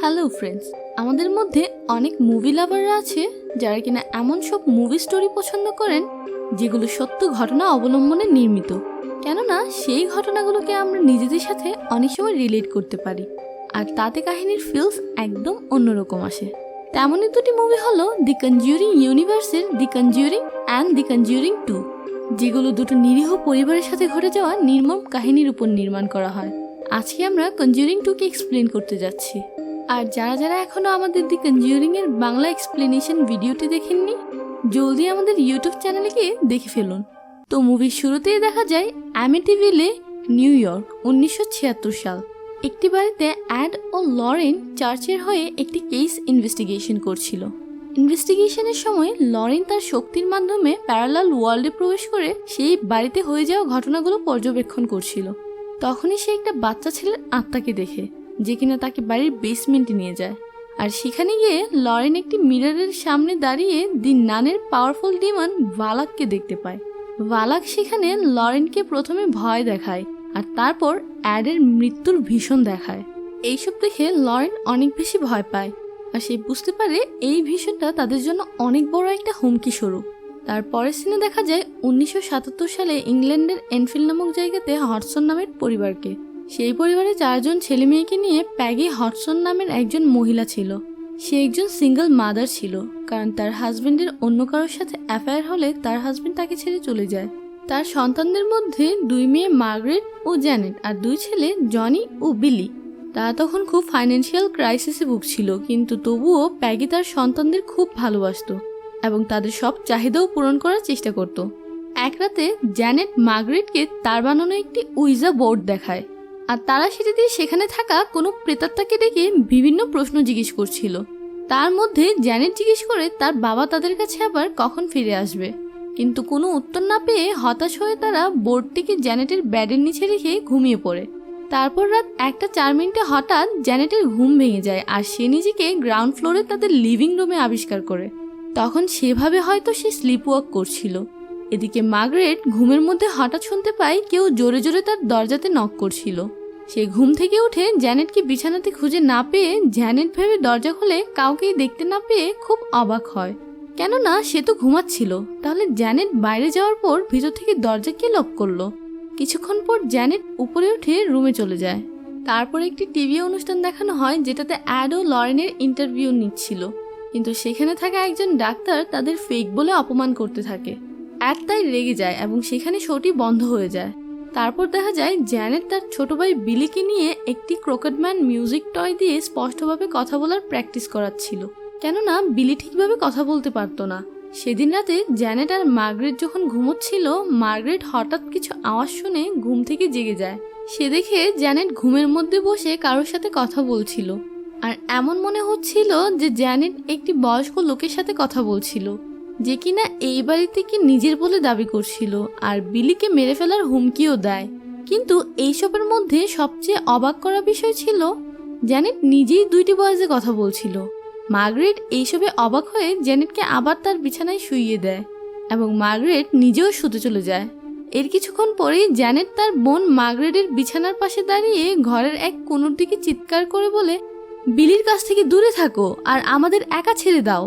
Hello friends আমাদের মধ্যে অনেক মুভি লাভাররা আছে যারা কিনা এমন সব মুভি স্টোরি পছন্দ করেন যেগুলো সত্য ঘটনা অবলম্বনে নির্মিত। কেননা সেই ঘটনাগুলোকে আমরা নিজেদের সাথে অনেক সময় রিলেট করতে পারি। আর তাতে কাহিনীর ফিলস একদম অন্যরকম আসে। তেমনই দুটি মুভি হলো দি কনজিউরিং ইউনিভার্সের the conjuring and the conjuring two যেগুলো দুটো নিরীহ পরিবারের সাথে ঘটে যাওয়া নির্মম কাহিনীর উপর নির্মাণ করা হয়। আজকে আমরা কনজিউরিং টুকে এক্সপ্লেন করতে যাচ্ছি। আর যারা যারা এখনও আমাদের দি কনজিউরিং এর বাংলা এক্সপ্লেনেশন ভিডিওটি দেখেননি, জলদি আমাদের ইউটিউব চ্যানেলে গিয়ে দেখে ফেলুন। তো মুভির শুরুতেই দেখা যায় অ্যামিটিভিলে নিউ ইয়র্ক উনিশশো ছিয়াত্তর সাল। একটি বাড়িতে অ্যাড ও লরেন চার্চের হয়ে একটি কেস ইনভেস্টিগেশন করছিল। ইনভেস্টিগেশনের সময় লরেন তার শক্তির মাধ্যমে প্যারালাল ওয়ার্ল্ডে প্রবেশ করে সেই বাড়িতে হয়ে যাওয়া ঘটনাগুলো পর্যবেক্ষণ করছিল। তখনই সে একটা বাচ্চা ছেলের আত্মাকে দেখে। যে কিনা তাকে বাড়ির বেসমেন্টে নিয়ে যায়। আর সেখানে গিয়ে লরেন একটি মিররের সামনে দাঁড়িয়ে দি নানের পাওয়ারফুল ডিমন ভালাককে দেখতে পায়। ভালাক সেখানে লরেনকে প্রথমে ভয় দেখায় আর তারপর অ্যাডের মৃত্যুর ভীষণ দেখায়। এইসব দেখে লরেন অনেক বেশি ভয় পায় আর সে বুঝতে পারে এই ভীষণটা তাদের জন্য অনেক বড় একটা হুমকি স্বরূপ। তারপরের সিনে দেখা যায় উনিশশো সাতাত্তর সালে ইংল্যান্ডের এনফিল্ড নামক জায়গাতে হটসন নামের পরিবারকে। সেই পরিবারে চারজন ছেলে মেয়েকে নিয়ে প্যাগি হটসন নামের একজন মহিলা ছিল। সে একজন সিঙ্গেল মাদার ছিল, কারণ তার হাজবেন্ডের অন্য কারোর সাথে অ্যাফায়ার হলে তার হাজবেন্ড তাকে ছেড়ে চলে যায়। তার সন্তানদের মধ্যে দুই মেয়ে মার্গারেট ও জ্যানেট আর দুই ছেলে জনি ও বিলি। তারা তখন খুব ফাইন্যান্সিয়াল ক্রাইসিসে ভুগছিল, কিন্তু তবুও প্যাগি তার সন্তানদের খুব ভালোবাসত এবং তাদের সব চাহিদাও পূরণ করার চেষ্টা করত। এক রাতে জ্যানেট মার্গ্রেটকে তার বানানো একটি উইজা বোর্ড দেখায়। আর তারা সেটা দিয়ে সেখানে থাকা কোনো প্রেতাত্মাকে ডেকে বিভিন্ন প্রশ্ন জিজ্ঞেস করছিল। তার মধ্যে জ্যানেট জিজ্ঞেস করে তার বাবা তাদের কাছে আবার কখন ফিরে আসবে। কিন্তু কোনো উত্তর না পেয়ে হতাশ হয়ে তারা বোর্ডটিকে জ্যানেটের ব্যাডের নিচে রেখে ঘুমিয়ে পড়ে। তারপর রাত একটা চার মিনিটে হঠাৎ জ্যানেটের ঘুম ভেঙে যায় আর সে নিজেকে গ্রাউন্ড ফ্লোরে তাদের লিভিং রুমে আবিষ্কার করে। তখন সেভাবে হয়তো সে স্লিপ ওয়াক করছিল। এদিকে মার্গারেট ঘুমের মধ্যে হঠাৎ শুনতে পায় কেউ জোরে জোরে তার দরজাতে নক করছিল। সে ঘুম থেকে উঠে জ্যানেটকে বিছানাতে খুঁজে না পেয়ে জ্যানেট ভেবে দরজা খুলে কাউকেই দেখতে না পেয়ে খুব অবাক হয়। কেননা সে তো ঘুমাচ্ছিল। তাহলে জ্যানেট বাইরে যাওয়ার পর ভিতর থেকে দরজা কে লক করল? কিছুক্ষণ পর জ্যানেট উপরে উঠে রুমে চলে যায়। তারপর একটি টিভি অনুষ্ঠান দেখানো হয় যেটাতে অ্যাড ও লরেনের ইন্টারভিউ নিচ্ছিল। কিন্তু সেখানে থাকা একজন ডাক্তার তাদের ফেক বলে অপমান করতে থাকে। অ্যাড তাই রেগে যায় এবং সেখানে শোটি বন্ধ হয়ে যায়। তারপর দেখা যায় জ্যানেট তার ছোট ভাই বিলিকে নিয়ে একটি ক্রোকেটম্যান মিউজিক টয় দিয়ে স্পষ্টভাবে কথা বলার প্র্যাকটিস করাচ্ছিল। কেননা বিলি ঠিকভাবে কথা বলতে পারতো না। সেদিন রাতে জ্যানেট আর মার্গ্রেট যখন ঘুমোচ্ছিল, মার্গ্রেট হঠাৎ কিছু আওয়াজ শুনে ঘুম থেকে জেগে যায়। সে দেখে জ্যানেট ঘুমের মধ্যে বসে কারোর সাথে কথা বলছিল। আর এমন মনে হচ্ছিল যে জ্যানেট একটি বয়স্ক লোকের সাথে কথা বলছিল। যে কিনা এই বাড়িতে কি নিজের বলে দাবি করছিল, আর বিলিকে মেরে ফেলার হুমকিও দেয়। কিন্তু এইসবের মধ্যে সবচেয়ে অবাক করা বিষয় ছিল, জ্যানেট নিজেই দুইটি বয়সে কথা বলছিল। মার্গ্রেট এইসবে অবাক হয়ে জ্যানেটকে আবার তার বিছানায় শুইয়ে দেয় এবং মার্গ্রেট নিজেও শুতে চলে যায়। এর কিছুক্ষণ পরেই জ্যানেট তার বোন মার্গ্রেটের বিছানার পাশে দাঁড়িয়ে ঘরের এক কোণর দিকে চিৎকার করে বলে, বিলির কাছ থেকে দূরে থাকো, আর আমাদের একা ছেড়ে দাও।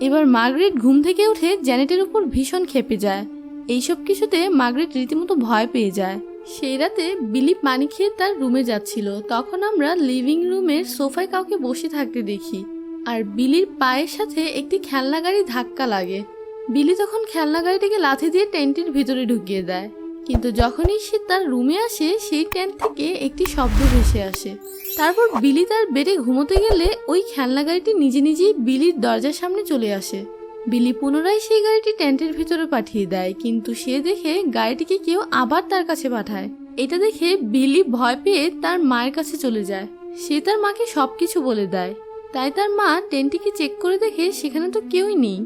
এবার মার্গারেট ঘুম থেকে উঠে জ্যানেটের উপর ভীষণ খেপে যায়। এইসব কিছুতে মার্গারেট রীতিমতো ভয় পেয়ে যায়। সেই রাতে বিলি পানি খেয়ে তার রুমে যাচ্ছিল। তখন আমরা লিভিং রুমের সোফায় কাউকে বসে থাকতে দেখি। আর বিলির পায়ের সাথে একটি খেলনা গাড়ি ধাক্কা লাগে। বিলি তখন খেলনা গাড়িটিকে লাথি দিয়ে টেন্টের ভিতরে ঢুকিয়ে দেয়। কিন্তু যখনই সে তার রুমে আসে, সেই টেন্ট থেকে একটি শব্দ ভেসে আসে। তারপর বিলি তার বেডে ঘুমোতে গেলে ওই খেলনা গাড়িটি নিজে নিজেই বিলির দরজার সামনে চলে আসে। বিলি পুনরায় সেই গাড়িটি টেন্টের ভিতরে পাঠিয়ে দেয়, কিন্তু সে দেখে গাড়িটিকে কেউ আবার তার কাছে পাঠায়। এটা দেখে বিলি ভয় পেয়ে তার মায়ের কাছে চলে যায়। সে তার মাকে সব কিছু বলে দেয়। তাই তার মা টেন্টটিকে চেক করে দেখে সেখানে তো কেউই নেই।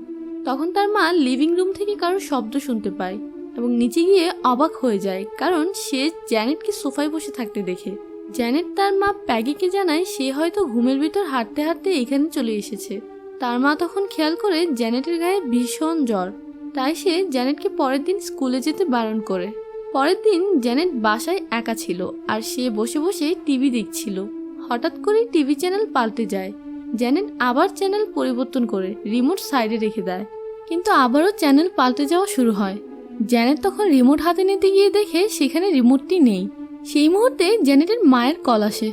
তখন তার মা লিভিং রুম থেকে কারোর শব্দ শুনতে পায়। এবং নিচে গিয়ে অবাক হয়ে যায়, কারণ সে জ্যানেটকে সোফায় বসে থাকতে দেখে। জ্যানেট তার মা প্যাগিকে জানায় সে হয়তো ঘুমের ভিতর হাঁটতে হাঁটতে এখানে চলে এসেছে। তার মা তখন খেয়াল করে জ্যানেটের গায়ে ভীষণ জ্বর। তাই সে জ্যানেটকে পরের দিন স্কুলে যেতে বারণ করে। পরের দিন জ্যানেট বাসায় একা ছিল আর সে বসে বসে টিভি দেখছিল। হঠাৎ করে টিভি চ্যানেল পাল্টে যায়। জ্যানেট আবার চ্যানেল পরিবর্তন করে রিমোট সাইডে রেখে দেয়। কিন্তু আবারও চ্যানেল পাল্টে যাওয়া শুরু হয়। জ্যানেট তখন রিমোট হাতে নিতে গিয়ে দেখে সেখানে রিমোটটি নেই। সেই মুহূর্তে জ্যানেটের মায়ের কল আসে।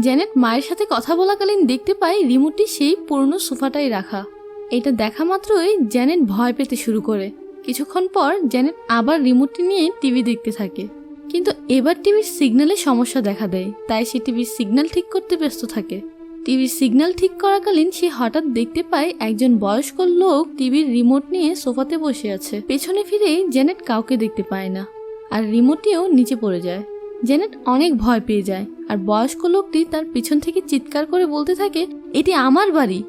জ্যানেট মায়ের সাথে কথা বলাকালীন দেখতে পায় রিমোটটি সেই পুরনো সোফাটাই রাখা। এটা দেখা মাত্রই জ্যানেট ভয় পেতে শুরু করে। কিছুক্ষণ পর জ্যানেট আবার রিমোটটি নিয়ে টিভি দেখতে থাকে। কিন্তু এবার টিভির সিগন্যালে সমস্যা দেখা দেয়, তাই সে টিভির সিগন্যাল ঠিক করতে ব্যস্ত থাকে। টিভির সিগন্যাল ঠিক করাকালীন সে হঠাৎ দেখতে পায় একজন বয়স্ক লোক টিভির রিমোট নিয়ে সোফাতে বসে আছে। পেছনে ফিরেই জেনেট কাউকে দেখতে পায় না। আর রিমোটটিও নিচে পড়ে যায়। জেনেট অনেক ভয় পেয়ে যায়। আর বয়স্ক লোকটি তার পিছন থেকে চিৎকার করে বলতে থাকে, এটি আমার বাড়ি।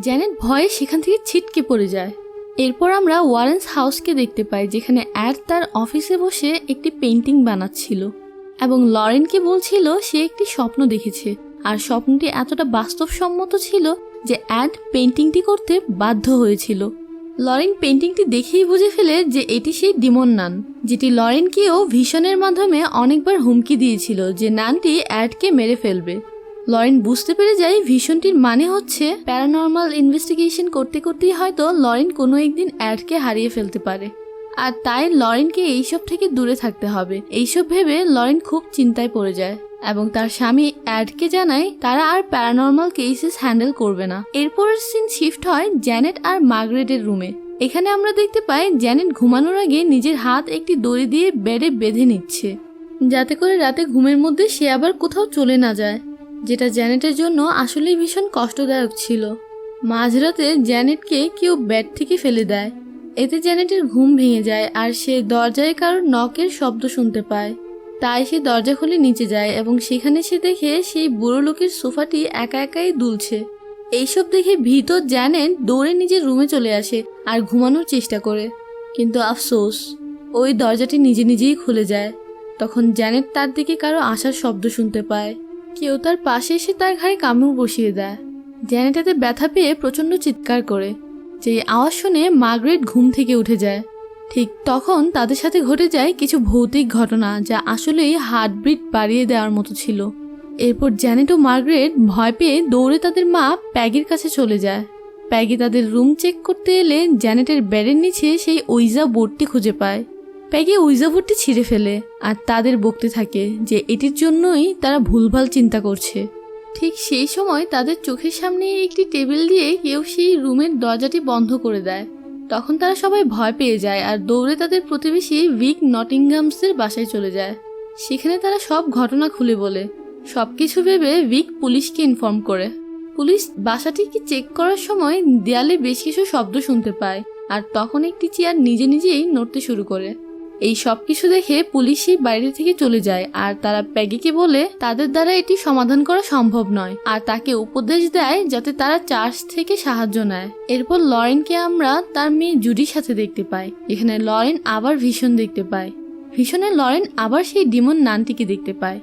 জ্যানেট ভয়ে সেখান থেকে ছিটকে পড়ে যায়। এরপর আমরা ওয়ারেন্স হাউসকে দেখতে পাই, যেখানে অ্যাড তার অফিসে বসে একটি পেন্টিং বানাচ্ছিল। এবং লরেনকে বলছিল, সে একটি স্বপ্ন দেখেছে। আর স্বপ্নটি এতটা বাস্তবসম্মত ছিল যে অ্যাড পেন্টিংটি করতে বাধ্য হয়েছিল। লরেন পেন্টিংটি দেখেই বুঝে ফেলে যে এটি সেই ডিমন নান, যেটি লরেনকেও ভীষণের মাধ্যমে অনেকবার হুমকি দিয়েছিল যে নানটি অ্যাডকে মেরে ফেলবে। লরেন বুঝতে পেরে যায় ভীষণটির মানে হচ্ছে প্যারানর্মাল ইনভেস্টিগেশন করতে করতেই হয়তো লরেন কোনো একদিন অ্যাডকে হারিয়ে ফেলতে পারে। আর তাই লরেনকে এইসব থেকে দূরে থাকতে হবে। এইসব ভেবে লরেন খুব চিন্তায় পড়ে যায়। এবং তার স্বামী অ্যাডকে জানায় তারা আর প্যারানর্মাল কেসেস হ্যান্ডেল করবে না। এরপরের সিন শিফট হয় জ্যানেট আর মার্গারেটের রুমে। এখানে আমরা দেখতে পাই জ্যানেট ঘুমানোর আগে নিজের হাত একটি দড়ি দিয়ে বেডে বেঁধে নিচ্ছে। যাতে করে রাতে ঘুমের মধ্যে সে আবার কোথাও চলে না যায়, যেটা জ্যানেটের জন্য আসলেই ভীষণ কষ্টদায়ক ছিল। মাঝরাতে জ্যানেটকে কেউ বেড থেকে ফেলে দেয়। এতে জ্যানেটের ঘুম ভেঙে যায় আর সে দরজায় কারোর নকের শব্দ শুনতে পায়। তাই সে দরজা খুলে নিচে যায় এবং সেখানে সে দেখে সেই বুড়ো লোকের সোফাটি একা একাই দুলছে। এইসব দেখে ভীত জ্যানেট দৌড়ে নিজের রুমে চলে আসে আর ঘুমানোর চেষ্টা করে। কিন্তু আফসোস, ওই দরজাটি নিজে নিজেই খুলে যায়। তখন জ্যানেট তার দিকে কারও আসার শব্দ শুনতে পায়। কেউ তার পাশে এসে তার ঘাড়ে কামড় বসিয়ে দেয়। জ্যানেটাতে ব্যথা পেয়ে প্রচণ্ড চিৎকার করে। যে আওয়াজ শুনে মার্গারেট ঘুম থেকে উঠে যায়। ঠিক তখন তাদের সাথে ঘটে যায় কিছু ভৌতিক ঘটনা যা আসলেই হার্টবিট বাড়িয়ে দেওয়ার মতো ছিল। এরপর জ্যানেট ও মার্গারেট ভয় পেয়ে দৌড়ে তাদের মা প্যাগির কাছে চলে যায়। প্যাগি তাদের রুম চেক করতে এলে জ্যানেটের বেডের নিচে সেই ওইজা বোর্ডটি খুঁজে পায়। প্যাগি ওইজা বোর্ডটি ছিঁড়ে ফেলে আর তাদের বকতে থাকে যে এটির জন্যই তারা ভুলভাল চিন্তা করছে। ঠিক সেই সময় তাদের চোখের সামনে একটি টেবিল দিয়ে কেউ সেই রুমের দরজাটি বন্ধ করে দেয়। তখন তারা সবাই ভয় পেয়ে যায় আর দৌড়ে তাদের প্রতিবেশী উইক নটিংহামসের বাসায় চলে যায়। সেখানে তারা সব ঘটনা খুলে বলে। সব কিছু ভেবে উইক পুলিশকে ইনফর্ম করে। পুলিশ বাসাটিকে চেক করার সময় দেয়ালে বেশ কিছু শব্দ শুনতে পায় আর তখন একটি চেয়ার নিজে নিজেই নড়তে শুরু করে। এই সব কিছু দেখে পুলিশ সেই বাইরে থেকে চলে যায়, আর তারা প্যাগিকে বলে তাদের দ্বারা এটি সমাধান করা সম্ভব নয়, আর তাকে উপদেশ দেয় যাতে তারা চার্চ থেকে সাহায্য নেয়। এরপর লরেনকে আমরা তার মেয়ে জুডির সাথে দেখতে পাই। এখানে লরেন আবার ভীষণ দেখতে পায়। ভীষণে লরেন আবার সেই ডিমন নানটিকে দেখতে পায়।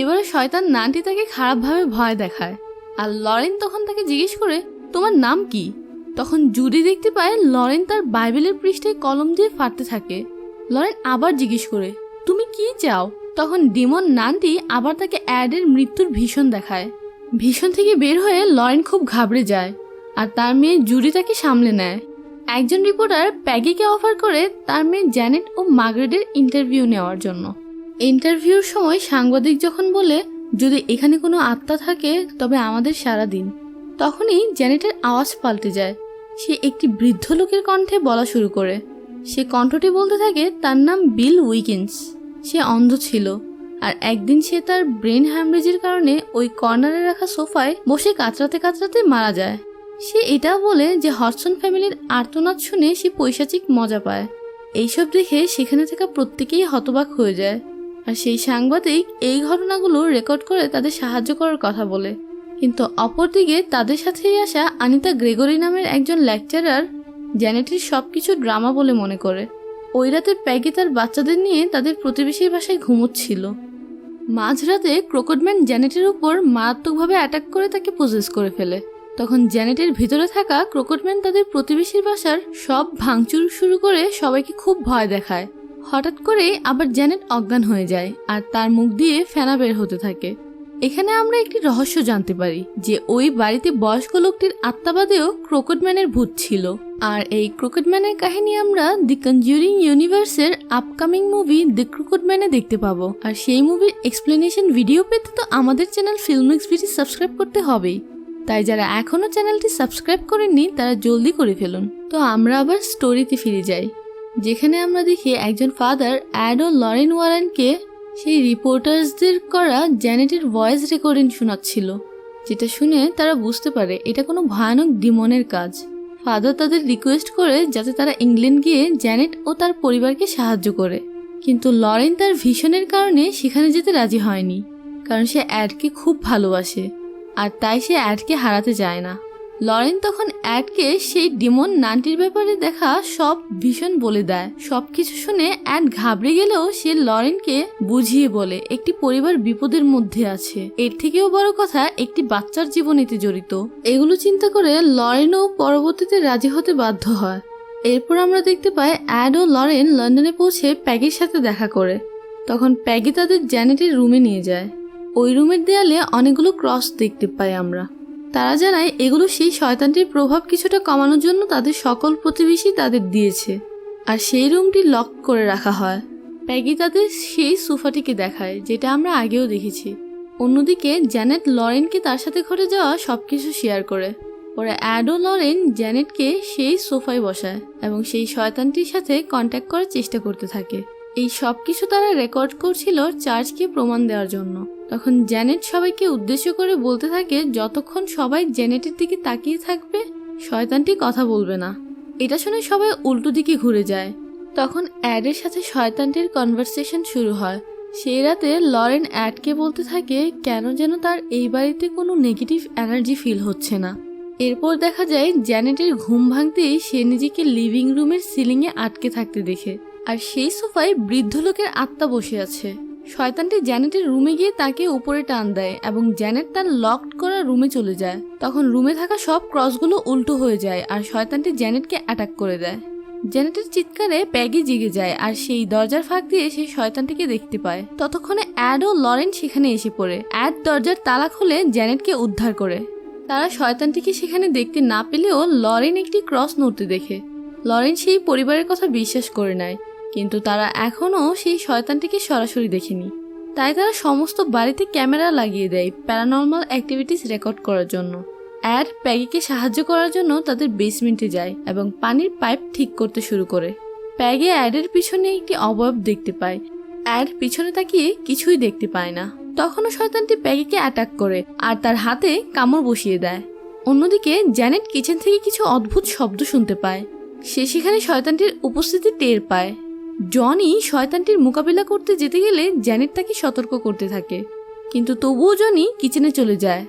এবারে শয়তান নানটি তাকে খারাপভাবে ভয় দেখায়। আর লরেন তখন তাকে জিজ্ঞেস করে, তোমার নাম কি? তখন জুডি দেখতে পায় লরেন তার বাইবেলের পৃষ্ঠে কলম দিয়ে ফাটতে থাকে। লরেন আবার জিজ্ঞেস করে, তুমি কি চাও? তখন ডিমন নানটি আবার তাকে অ্যাডের মৃত্যুর ভীষণ দেখায়। ভীষণ থেকে বের হয়ে লরেন খুব ঘাবড়ে যায় আর তার মেয়ে জুডি তাকে সামলে নেয়। একজন রিপোর্টার প্যাগিকে অফার করে তার মেয়ে জ্যানেট ও মার্গারেটের ইন্টারভিউ নেওয়ার জন্য। ইন্টারভিউর সময় সাংবাদিক যখন বলে, যদি এখানে কোনো আত্মা থাকে, তবে আমাদের সারা দিন। তখনই জ্যানেটের আওয়াজ পাল্টে যায়। সে একটি বৃদ্ধ লোকের কণ্ঠে বলা শুরু করে। সে কণ্ঠটি বলতে থাকে তার নাম বিল উইকিন্স। সে অন্ধ ছিল। আর একদিন সে তার ব্রেন হ্যামরেজের কারণে ওই কর্নারে রাখা সোফায় বসে কাতরাতে কাতরাতে মারা যায়। সে এটা বলে যে হটসন ফ্যামিলির আর্তনাদ শুনে সে পৈশাচিক মজা পায়। এইসব দেখে সেখানে থাকা প্রত্যেকেই হতবাক হয়ে যায়। আর সেই সাংবাদিক এই ঘটনাগুলো রেকর্ড করে তাদের সাহায্য করার কথা বলে। কিন্তু অপরদিকে তাদের সাথেই আসা আনিতা গ্রেগরি নামের একজন লেকচারার জ্যানেটের সব কিছু ড্রামা বলে মনে করে। ওই রাতে প্যাগি তার বাচ্চাদের নিয়ে তাদের প্রতিবেশীর বাসায় ঘুমোচ্ছিল। মাঝরাতে ক্রোকোডম্যান জ্যানেটের উপর মারাত্মকভাবে অ্যাটাক করে তাকে প্রসেস করে ফেলে। তখন জ্যানেটের ভিতরে থাকা ক্রোকোডম্যান তাদের প্রতিবেশীর বাসার সব ভাঙচুর শুরু করে সবাইকে খুব ভয় দেখায়। হঠাৎ করেই আবার জ্যানেট অজ্ঞান হয়ে যায় আর তার মুখ দিয়ে ফেনা বের হতে থাকে। এখানে আমরা একটি রহস্য জানতে পারি যে ওই বাড়িতে বয়স্ক লোকটির আত্মাবাদেও ক্রোকোডম্যানের ভূত ছিল। আর এই ক্রোকোডম্যানের কাহিনী আমরা দি কনজিউরিং ইউনিভার্সের আপকামিং মুভি দ্য ক্রোকোডম্যানে দেখতে পাবো। আর সেই মুভির এক্সপ্লেনেশন ভিডিও পেতে তো আমাদের চ্যানেল ফিল্মিক্স ভিডি সাবস্ক্রাইব করতে হবেই। তাই যারা এখনও চ্যানেলটি সাবস্ক্রাইব করেননি, তারা জলদি করে ফেলুন। তো আমরা আবার স্টোরিতে ফিরে যাই। যেখানে আমরা দেখি একজন ফাদার অ্যাড ও লরেন ওয়ারেনকে সেই রিপোর্টার্সদের করা জ্যানেটের ভয়েস রেকর্ডিং শোনাচ্ছিল, যেটা শুনে তারা বুঝতে পারে এটা কোনো ভয়ানক ডিমনের কাজ। ফাদার তাদের রিকোয়েস্ট করে যাতে তারা ইংল্যান্ড গিয়ে জ্যানেট ও তার পরিবারকে সাহায্য করে। কিন্তু লরেন তার ভীষণের কারণে সেখানে যেতে রাজি হয়নি, কারণ সে অ্যাডকে খুব ভালোবাসে, আর তাই সে অ্যাডকে হারাতে যায় না। লরেন তখন অ্যাডকে সেই ডিমন নানটির ব্যাপারে দেখা সব ভীষণ বলে দেয়। সবকিছু শুনে অ্যাড ঘাবড়ে গেলেও সে লরেনকে বুঝিয়ে বলে, একটি পরিবার বিপদের মধ্যে আছে। এর থেকেও বড় কথা, একটি বাচ্চার জীবনীতে জড়িত। এগুলো চিন্তা করে লরেনও পরবর্তীতে রাজি হতে বাধ্য হয়। এরপর আমরা দেখতে পাই অ্যাড ও লরেন লন্ডনে পৌঁছে প্যাগির সাথে দেখা করে। তখন প্যাগি তাদের জ্যানেটের রুমে নিয়ে যায়। ওই রুমের দেয়ালে অনেকগুলো ক্রস দেখতে পাই আমরা। তারা জানায়, এগুলো সেই শয়তানটির প্রভাব কিছুটা কমানোর জন্য তাদের সকল প্রতিবেশী তাদের দিয়েছে। আর সেই রুমটি লক করে রাখা হয়। প্যাগি তাদের সেই সোফাটিকে দেখায়, যেটা আমরা আগেও দেখেছি। অন্যদিকে, জ্যানেট লরেনকে তার সাথে ঘটে যাওয়া সব কিছু শেয়ার করে। ওরা অ্যাডো, লরেন, জ্যানেটকে সেই সোফায় বসায় এবং সেই শয়তানটির সাথে কন্ট্যাক্ট করার চেষ্টা করতে থাকে। এই সব কিছু তারা রেকর্ড করছিল চার্চকে প্রমাণ দেওয়ার জন্য। তখন জ্যানেট সবাইকে উদ্দেশ্য করে বলতে থাকে, যতক্ষণ সবাই জ্যানেটের দিকে তাকিয়ে থাকবে, শয়তানটি কথা বলবে না। এটা শুনে সবাই উল্টো দিকে ঘুরে যায়। তখন অ্যাডের সাথে শয়তানটির কনভারসেশন শুরু হয়। সেই রাতে লরেন অ্যাডকে বলতে থাকে, কেন যেন তার এই বাড়িতে কোনো নেগেটিভ এনার্জি ফিল হচ্ছে না? এরপর দেখা যায়, জ্যানেটের ঘুম ভাঙতেই সে নিজেকে লিভিং রুমের সিলিংয়ে আটকে থাকতে দেখে। আর সেই সোফায় বৃদ্ধ লোকের আত্মা বসে আছে। শয়তানটি জ্যানেটের রুমে গিয়ে তাকে উপরে টান দেয় এবং জ্যানেট তার লকড করা রুমে চলে যায়। তখন রুমে থাকা সব ক্রসগুলো উল্টো হয়ে যায় আর শয়তানটি জ্যানেটকে অ্যাটাক করে দেয়। জ্যানেটের চিৎকারে প্যাগি জেগে যায় আর সেই দরজার ফাঁক দিয়ে সেই শয়তানটিকে দেখতে পায়। ততক্ষণে অ্যাড ও লরেন সেখানে এসে পড়ে। অ্যাড দরজার তালা খুলে জ্যানেটকে উদ্ধার করে। তারা শয়তানটিকে সেখানে দেখতে না পেলেও লরেন একটি ক্রস নড়তে দেখে। লরেন সেই পরিবারের কথা বিশ্বাস করে নেয়। কিন্তু তারা এখনও সেই শয়তানটিকে সরাসরি দেখেনি। তাই তারা সমস্ত বাড়িতে ক্যামেরা লাগিয়ে দেয় প্যারানর্মাল অ্যাক্টিভিটিস রেকর্ড করার জন্য। অ্যাড প্যাগিকে সাহায্য করার জন্য তাদের বেসমেন্টে যায় এবং পানির পাইপ ঠিক করতে শুরু করে। প্যাগে অ্যাডের পিছনে একটি অবয়ব দেখতে পায়। অ্যাড পিছনে তাকিয়ে কিছুই দেখতে পায় না। তখনও শয়তানটি প্যাগিকে অ্যাটাক করে আর তার হাতে কামড় বসিয়ে দেয়। অন্যদিকে জ্যানেট কিচেন থেকে কিছু অদ্ভুত শব্দ শুনতে পায়। সে সেখানে শয়তানটির উপস্থিতি টের পায়। জনি শয়তানটির মোকাবিলা করতে যেতে গেলে জ্যানেট তাকে সতর্ক করতে থাকে। কিন্তু তবুও জনি কিচেনে চলে যায়।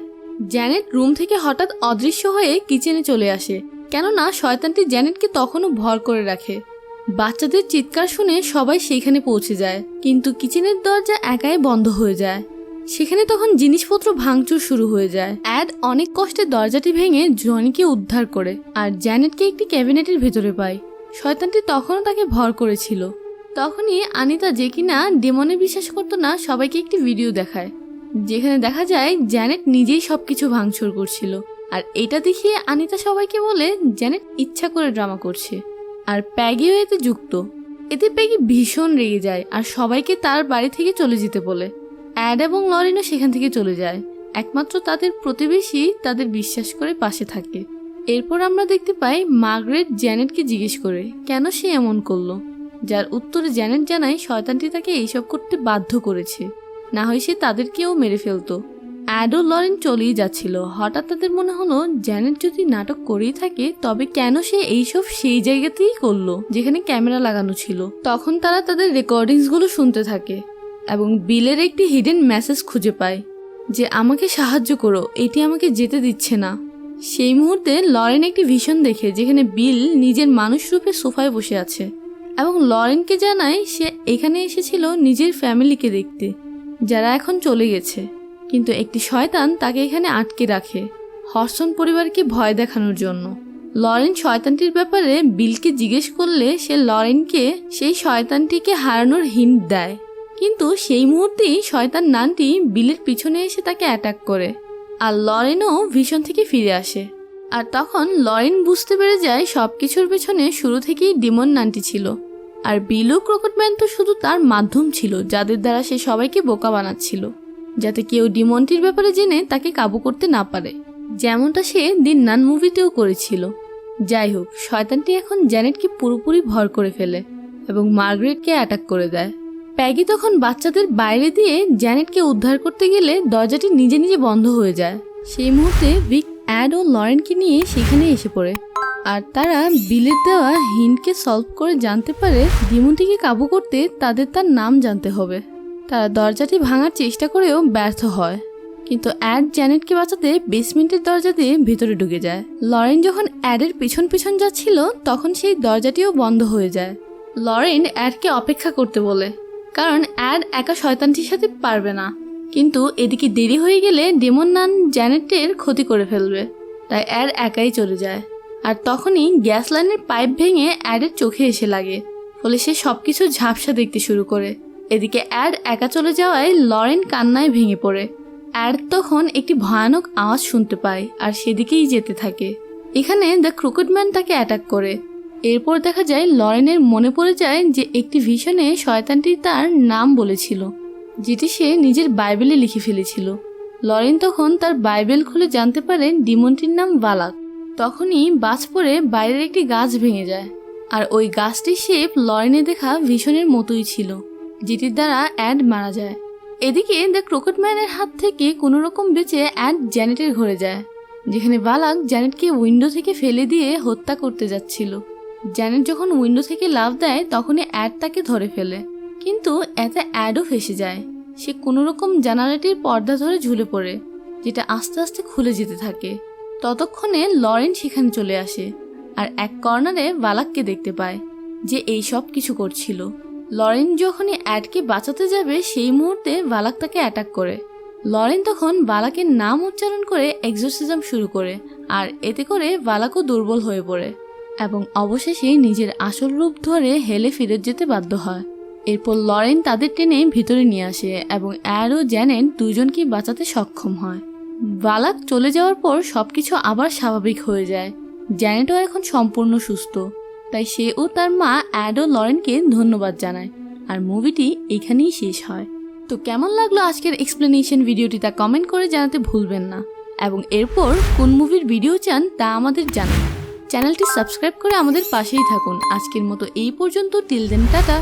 জ্যানেট রুম থেকে হঠাৎ অদৃশ্য হয়ে কিচেনে চলে আসে, কেননা শয়তানটি জ্যানেটকে তখনও ভর করে রাখে। বাচ্চাদের চিৎকার শুনে সবাই সেখানে পৌঁছে যায়, কিন্তু কিচেনের দরজা একাই বন্ধ হয়ে যায়। সেখানে তখন জিনিসপত্র ভাঙচুর শুরু হয়ে যায়। অ্যাড অনেক কষ্টে দরজাটি ভেঙে জনিকে উদ্ধার করে, আর জ্যানেটকে একটি ক্যাবিনেটের ভেতরে পায়। শয়তানটি তখনও তাকে ভর করেছিল। তখনই আনিতা যে কিনা ডেমনে বিশ্বাস করতো না, সবাইকে একটি ভিডিও দেখায়। যেখানে দেখা যায়, জ্যানেট নিজেই সবকিছু ভাঙচুর করছিল। আর এটা দেখিয়ে আনিতা সবাইকে বলে, জ্যানেট ইচ্ছা করে ড্রামা করছে। আর প্যাগিও এতে যুক্ত। এতে প্যাগি ভীষণ রেগে যায় আর সবাইকে তার বাড়ি থেকে চলে যেতে বলে। অ্যাড এবং লরিনও সেখান থেকে চলে যায়। একমাত্র তাদের প্রতিবেশী তাদের বিশ্বাস করে পাশে থাকে। এরপর আমরা দেখতে পাই মার্গারেট জ্যানেটকে জিজ্ঞেস করে, কেন সে এমন করল? যার উত্তরে জ্যানেট জানায়, শয়তানটি তাকে এইসব করতে বাধ্য করেছে। না হয় সে তাদেরকেও মেরে ফেলতো। অ্যাডো লরেন চলেই যাচ্ছিল। হঠাৎ তাদের মনে হলো, জ্যানেট যদি নাটক করেই থাকে, তবে কেন সে এইসব সেই জায়গাতেই করল, যেখানে ক্যামেরা লাগানো ছিল? তখন তারা তাদের রেকর্ডিংসগুলো শুনতে থাকে এবং বিলের একটি হিডেন মেসেজ খুঁজে পায় যে, আমাকে সাহায্য করো, এটি আমাকে যেতে দিচ্ছে না। সেই মুহূর্তে লরেন একটি ভীষণ দেখে, যেখানে বিল নিজের মানুষ রূপে সোফায় বসে আছে। এবং লরেনকে জানায় সে এখানে এসেছিল নিজের ফ্যামিলিকে দেখতে, যারা এখন চলে গেছে। কিন্তু একটি শয়তান তাকে এখানে আটকে রাখে হর্ষণ পরিবারকে ভয় দেখানোর জন্য। লরেন শয়তানটির ব্যাপারে বিলকে জিজ্ঞেস করলে সে লরেনকে সেই শয়তানটিকে হারানোর হিন্ট দেয়। কিন্তু সেই মুহূর্তেই শয়তান নানটি বিলের পিছনে এসে তাকে অ্যাটাক করে। আর লরেনও ভীষণ থেকে ফিরে আসে। আর তখন লরেন বুঝতে পেরে যায় সব কিছুর পেছনে শুরু থেকেই ডিমন নানটি ছিল। আর বিলু ক্রোকটম্যান তো শুধু তার মাধ্যম ছিল, যাদের দ্বারা সে সবাইকে বোকা বানাচ্ছিল, যাতে কেউ ডিমনটির ব্যাপারে জেনে তাকে কাবু করতে না পারে। যেমনটা সে দিন নান মুভিতেও করেছিল। যাই হোক, শয়তানটি এখন জ্যানেটকে পুরোপুরি ভর করে ফেলে এবং মার্গ্রেটকে অ্যাটাক করে দেয়। প্যাগি তখন বাচ্চাদের বাইরে দিয়ে জ্যানেটকে উদ্ধার করতে গেলে দরজাটি নিজে নিজে বন্ধ হয়ে যায়। সেই মুহূর্তে ভিক, অ্যাড ও লরেনকে নিয়ে সেখানে এসে পড়ে। আর তারা বিলের দেওয়া হিন্টকে সলভ করে জানতে পারে ডিমনটিকে কাবু করতে তাদের তার নাম জানতে হবে। তারা দরজাটি ভাঙার চেষ্টা করেও ব্যর্থ হয়। কিন্তু অ্যাড জ্যানেটকে বাঁচাতে বেসমেন্টের দরজা দিয়ে ভেতরে ঢুকে যায়। লরেন যখন অ্যাডের পিছন পিছন যাচ্ছিল, তখন সেই দরজাটিও বন্ধ হয়ে যায়। লরেন অ্যাডকে অপেক্ষা করতে বলে কারণ অ্যাড একা শয়তানটির সাথে পারবে না। কিন্তু এদিকে দেরি হয়ে গেলে ডেমন নান জ্যানেটের ক্ষতি করে ফেলবে। তাই অ্যাড একাই চলে যায়। আর তখনই গ্যাস লাইনের পাইপ ভেঙে অ্যাডের চোখে এসে লাগে। ফলে সে সব কিছু ঝাপসা দেখতে শুরু করে। এদিকে অ্যাড একা চলে যাওয়ায় লরেন কান্নায় ভেঙে পড়ে। অ্যাড তখন একটি ভয়ানক আওয়াজ শুনতে পায় আর সেদিকেই যেতে থাকে। এখানে দ্য ক্রুকেটম্যান তাকে অ্যাটাক করে। এরপর দেখা যায় লরেনের মনে পড়ে যায় যে একটি ভিশনে শয়তানটি তার নাম বলেছিল, যেটি সে নিজের বাইবেলে লিখে ফেলেছিল। লরেন তখন তার বাইবেল খুলে জানতে পারে ডিমনটির নাম বালাক। তখনই বাজ পড়ে বাইরের একটি গাছ ভেঙে যায়, আর ওই গাছটির শেপ লরেনে দেখা ভীষণের মতোই ছিল, যেটির দ্বারা অ্যাড মারা যায়। এদিকে দ্য ক্রোকটম্যানের হাত থেকে কোনো রকম বেঁচে অ্যাড জ্যানেটের ঘরে যায়, যেখানে বালাক জ্যানেটকে উইন্ডো থেকে ফেলে দিয়ে হত্যা করতে যাচ্ছিল। জ্যানেট যখন উইন্ডো থেকে লাভ দেয়, তখনই অ্যাড তাকে ধরে ফেলে। কিন্তু এতে অ্যাডও ফেসে যায়। সে কোনো রকম জানালাটির পর্দা ধরে ঝুলে পড়ে, যেটা আস্তে আস্তে খুলে যেতে থাকে। ততক্ষণে লরেন সেখানে চলে আসে আর এক কর্নারে বালাককে দেখতে পায় যে এই সব কিছু করছিল। লরেন যখনই অ্যাডকে বাঁচাতে যাবে, সেই মুহূর্তে বালাক তাকে অ্যাটাক করে। লরেন তখন বালাকের নাম উচ্চারণ করে এক্সোসিজম শুরু করে আর এতে করে বালাকও দুর্বল হয়ে পড়ে। এবং অবশেষে নিজের আসল রূপ ধরে হেলে ফিরে যেতে বাধ্য হয়। এরপর লরেন তাদের টেনে ভিতরে নিয়ে আসে এবং অ্যাড ও জ্যানেন দুজনকেই বাঁচাতে সক্ষম হয়। বালাক চলে যাওয়ার পর সবকিছু আবার স্বাভাবিক হয়ে যায়। জ্যানেটও এখন সম্পূর্ণ সুস্থ। তাই সে ও তার মা অ্যাডো লরেনকে ধন্যবাদ জানায় আর মুভিটি এখানেই শেষ হয়। তো কেমন লাগল আজকের এক্সপ্লেনেশন ভিডিওটি তা কমেন্ট করে জানাতে ভুলবেন না। এবং এরপর কোন মুভির ভিডিও চান তা আমাদের জানান। চ্যানেলটি সাবস্ক্রাইব করে আমাদের পাশেই থাকুন। আজকের মতো এই পর্যন্ত। Till then tata.